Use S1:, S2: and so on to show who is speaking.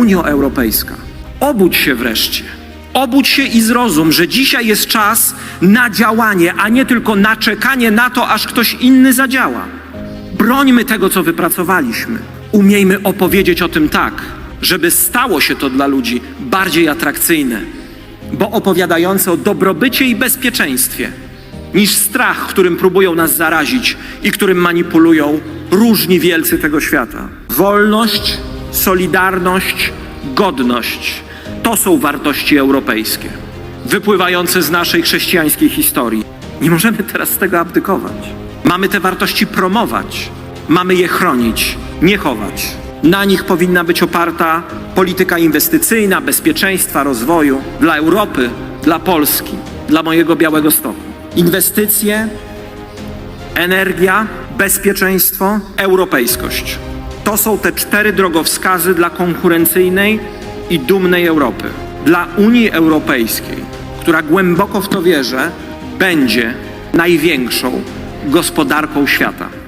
S1: Unio Europejska, obudź się wreszcie. Obudź się i zrozum, że dzisiaj jest czas na działanie, a nie tylko na czekanie na to, aż ktoś inny zadziała. Brońmy tego, co wypracowaliśmy. Umiejmy opowiedzieć o tym tak, żeby stało się to dla ludzi bardziej atrakcyjne, bo opowiadające o dobrobycie i bezpieczeństwie, niż strach, którym próbują nas zarazić i którym manipulują różni wielcy tego świata. Wolność, solidarność, godność to są wartości europejskie, wypływające z naszej chrześcijańskiej historii. Nie możemy teraz z tego abdykować. Mamy te wartości promować, mamy je chronić, nie chować. Na nich powinna być oparta polityka inwestycyjna, bezpieczeństwa, rozwoju dla Europy, dla Polski, dla mojego Białego Stoku. Inwestycje, energia, bezpieczeństwo, europejskość. To są te cztery drogowskazy dla konkurencyjnej i dumnej Europy. Dla Unii Europejskiej, która głęboko w to wierzy, będzie największą gospodarką świata.